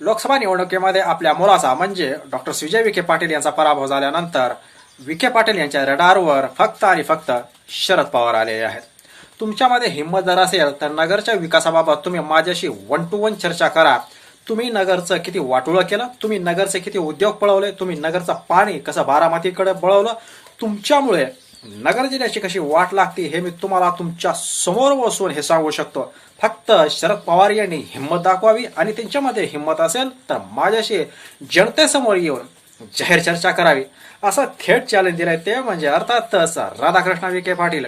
लोकसभा निवडणुकीमध्ये आपल्या मुलाचा म्हणजे डॉक्टर सुजय विखे पाटील यांचा पराभव झाल्यानंतर विखे पाटील यांच्या रडारवर फक्त आणि फक्त शरद पवार आलेले आहेत. तुमच्यामध्ये हिंमत जर असेल तर नगरच्या विकासाबाबत तुम्ही माझ्याशी वन टू वन चर्चा करा. तुम्ही नगरचं किती वाटोळं केलं? तुम्ही नगरचे किती उद्योग पळवले? तुम्ही नगरचं पाणी कसं बारामतीकडे पळवलं तुमच्यामुळे नगर जिल्ह्याची कशी वाट लागते हे मी तुम्हाला तुमच्यासमोर बसून हे सांगू शकतो. फक्त शरद पवार यांनी हिंमत दाखवावी आणि त्यांच्यामध्ये हिंमत असेल तर माझ्याशी जनतेसमोर येऊन जाहीर चर्चा करावी. असं थेट चॅलेंज दिलंय ते म्हणजे अर्थातच राधाकृष्ण विखे पाटील.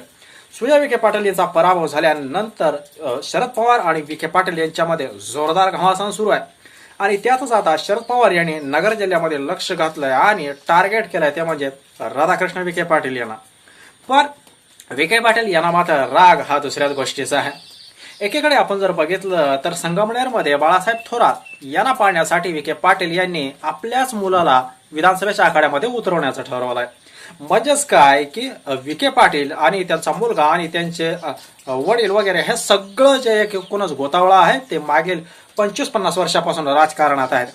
सुजय विखे पाटील यांचा पराभव झाल्यानंतर शरद पवार आणि विखे पाटील यांच्यामध्ये जोरदार घमासान सुरू आहे. आणि त्यातच आता शरद पवार यांनी नगर जिल्ह्यामध्ये लक्ष घातलंय आणि टार्गेट केलंय ते म्हणजे राधाकृष्ण विखे पाटील यांना. पण विखे पाटील यांना मात्र राग हा दुसऱ्याच गोष्टीचा आहे. एकीकडे आपण जर बघितलं तर संगमनेरमध्ये बाळासाहेब थोरात यांना पाळण्यासाठी विखे पाटील यांनी आपल्याच मुलाला विधानसभेच्या आखाड्यामध्ये उतरवण्याचं ठरवलंय. म्हणजेच काय की विखे पाटील आणि त्यांचा मुलगा आणि त्यांचे वडील वगैरे हे सगळं जे एक एकूणच गोतावळा आहे ते मागील पंचवीस पन्नास वर्षापासून राजकारणात आहेत.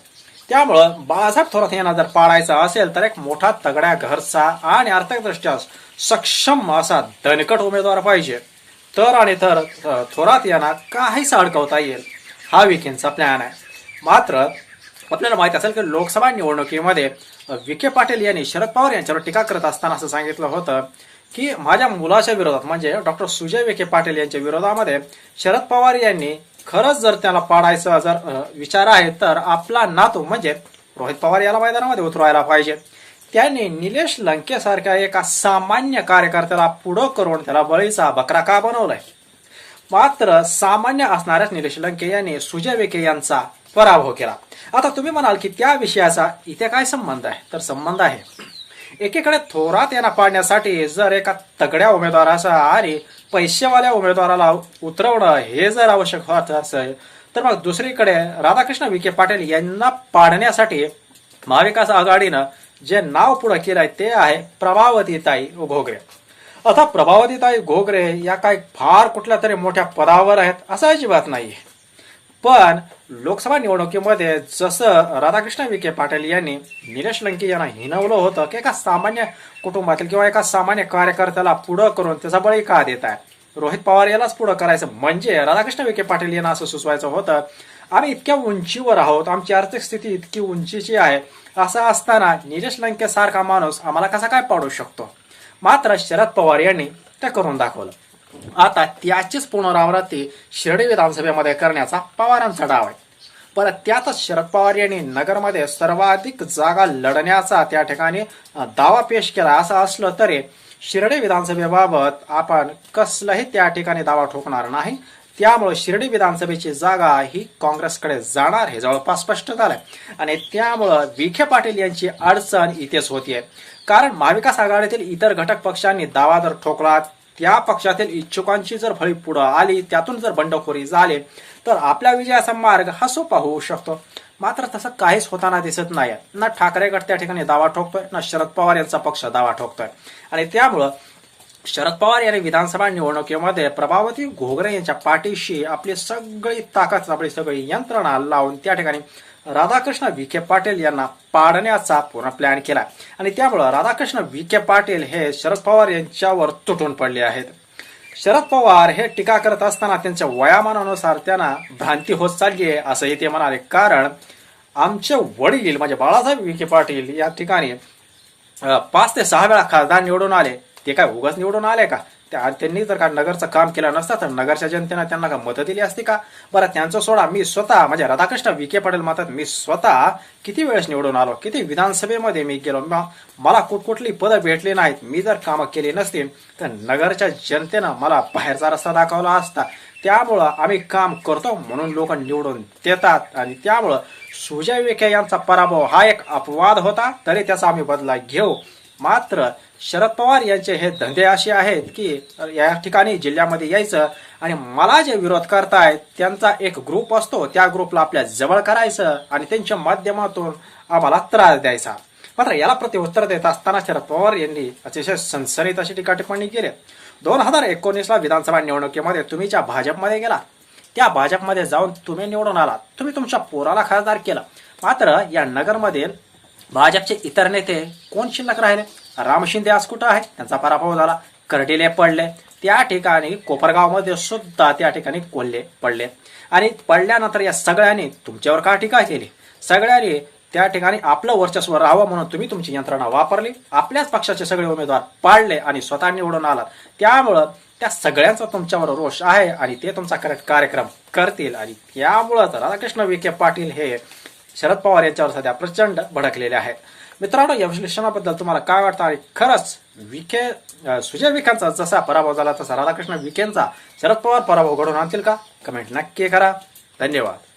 त्यामुळं बाळासाहेब थोरात यांना जर पाळायचं असेल तर एक मोठा तगड्या घरचा आणि आर्थिकदृष्ट्या सक्षम असा दणकट उमेदवार पाहिजे. तर आणि तर थोरात यांना काहीच अडकवता येईल हा विखेंचा प्लॅन आहे. मात्र आपल्याला माहीत असेल की लोकसभा निवडणुकीमध्ये विखे पाटील यांनी शरद पवार यांच्यावर टीका करत असताना असं सांगितलं होतं की माझ्या मुलाच्या विरोधात म्हणजे डॉक्टर सुजय विखे पाटील यांच्या विरोधामध्ये शरद पवार यांनी खरंच जर त्याला पाडायचा जर विचार आहे तर आपला नातू म्हणजे रोहित पवार याला मैदानामध्ये उतरवायला पाहिजे. त्यांनी निलेश लंकेसारख्या एका सामान्य कार्यकर्त्याला पुढं करून त्याला बळीचा बकरा का बनवलाय? मात्र सामान्य असणाऱ्याच निलेश लंके यांनी सुजय विखे यांचा पराभव केला. आता तुम्ही म्हणाल की त्या विषयाचा इथे काय संबंध आहे? तर संबंध आहे. एकीकडे थोरात यांना पाडण्यासाठी जर एका तगड्या उमेदवाराचा आणि पैसेवाल्या उमेदवाराला उतरवणं हे जर आवश्यक होत असेल तर मग दुसरीकडे राधाकृष्ण विखे पाटील यांना पाडण्यासाठी महाविकास आघाडीनं जे नाव पुढे केलंय ते आहे प्रभावतीताई घोगरे. आता प्रभावतीताई घोगरे या काय फार कुठल्या तरी मोठ्या पदावर आहेत असं अजिबात नाही पण लोकसभा निवडणुकीमध्ये जसं राधाकृष्ण विखे पाटील यांनी निलेश लंके यांना हिनवलं होतं की एका सामान्य कुटुंबातील किंवा एका सामान्य कार्यकर्त्याला पुढं करून त्याचा बळी का देत आहे? रोहित पवार यालाच पुढं करायचं म्हणजे राधाकृष्ण विखे पाटील यांना असं सुचवायचं होतं आम्ही इतक्या उंचीवर आहोत आमची आर्थिक स्थिती इतकी उंचीची आहे असं असताना निलेश लंके सारखा माणूस आम्हाला कसा काय पाडू शकतो? मात्र शरद पवार यांनी ते करून दाखवलं. आता त्याचीच पुनरावृत्ती शिर्डी विधानसभेमध्ये करण्याचा पवारांचा डाव आहे. परत त्यातच शरद पवार यांनी नगरमध्ये सर्वाधिक जागा लढण्याचा त्या ठिकाणी दावा पेश केला. असं असलं तरी शिर्डी विधानसभेबाबत आपण कसलाही त्या ठिकाणी दावा ठोकणार नाही. त्यामुळे शिर्डी विधानसभेची जागा ही काँग्रेसकडे जाणार हे जवळपास स्पष्ट झालंय. आणि त्यामुळं विखे पाटील यांची अडचण इथेच होतीये. कारण महाविकास आघाडीतील इतर घटक पक्षांनी दावा जर ठोकला त्या पक्षातील इच्छुकांची जर फळी पुढं आली त्यातून जर बंडखोरी झाली तर आपल्या विजयाचा मार्ग हा सोपा होऊ शकतो. मात्र तसं काहीच होताना दिसत नाही ना ठाकरे गट त्या ठिकाणी दावा ठोकतोय ना शरद पवार यांचा पक्ष दावा ठोकतोय. आणि त्यामुळं शरद पवार यांनी विधानसभा निवडणुकीमध्ये प्रभावती घोगरे यांच्या पाठीशी आपली सगळी ताकद आपली सगळी यंत्रणा लावून त्या ठिकाणी राधाकृष्ण विखे पाटील यांना पाडण्याचा पूर्ण प्लॅन केला. आणि त्यामुळं राधाकृष्ण विखे पाटील हे शरद पवार यांच्यावर तुटून पडले आहेत. शरद पवार हे टीका करत असताना त्यांच्या वयामानानुसार त्यांना भ्रांती होत चालली आहे असंही ते म्हणाले. कारण आमचे वडील म्हणजे बाळासाहेब विखे पाटील या ठिकाणी पाच ते सहा वेळा खासदार निवडून आले. ते काय उगाच निवडून आले का? त्या त्यांनी जर का नगरचं काम केलं नसतं तर नगरच्या जनतेनं त्यांना का मदत दिली असती का? बरं त्यांचं सोडा. मी स्वतः म्हणजे राधाकृष्ण विखे पाटील म्हणतात मी स्वतः किती वेळेस निवडून आलो? किती विधानसभेमध्ये मी गेलो? मला कुठकुठली पदं भेटली नाहीत. मी जर कामं केली नसतील तर नगरच्या जनतेनं मला बाहेरचा रस्ता दाखवला असता. त्यामुळं आम्ही काम करतो म्हणून लोक निवडून देतात. आणि त्यामुळं सुजय विखे यांचा पराभव हा एक अपवाद होता तरी त्याचा आम्ही बदला घेऊ. मात्र शरद पवार यांचे हे धंदे असे आहेत की या ठिकाणी जिल्ह्यामध्ये यायचं आणि मला जे विरोध करतायत त्यांचा एक ग्रुप असतो त्या ग्रुपला आपल्या जवळ करायचं आणि त्यांच्या माध्यमातून आम्हाला त्रास द्यायचा. मात्र याला प्रतिउत्तर देत असताना शरद पवार यांनी अतिशय सनसनीत अशी टीका टिप्पणी केली. दोन हजार एकोणीसला विधानसभा निवडणुकीमध्ये तुम्ही ज्या भाजपमध्ये गेला त्या भाजपमध्ये जाऊन तुम्ही निवडून आलात. तुम्ही तुमच्या पोराला खासदार केलं. मात्र या नगरमध्ये भाजपचे इतर नेते कोण शिल्लक राहिले? राम शिंदे आज कुठं आहे? त्यांचा पराभव झाला. करडिले पडले. त्या ठिकाणी कोपरगावमध्ये सुद्धा त्या ठिकाणी कोल्हे पडले. आणि पडल्यानंतर या सगळ्यांनी तुमच्यावर का टीका केली? सगळ्यांनी त्या ठिकाणी आपलं वर्चस्व राहावं म्हणून तुम्ही तुमची यंत्रणा वापरली. आपल्याच पक्षाचे सगळे उमेदवार पाडले आणि स्वतः निवडून आलात. त्यामुळं त्या सगळ्यांचा तुमच्यावर रोष आहे आणि ते तुमचा करेक्ट कार्यक्रम करतील. आणि त्यामुळं राधाकृष्ण विखे पाटील हे शरद पवार यांच्यावर सध्या प्रचंड भडकलेले आहेत. मित्रांनो या विश्लेषणाबद्दल तुम्हाला काय वाटतं? आणि खरंच विखे सुजय विखांचा जसा पराभव झाला तसा राधाकृष्ण विखेंचा शरद पवार पराभव घडवून आणतील का? कमेंट नक्की करा. धन्यवाद.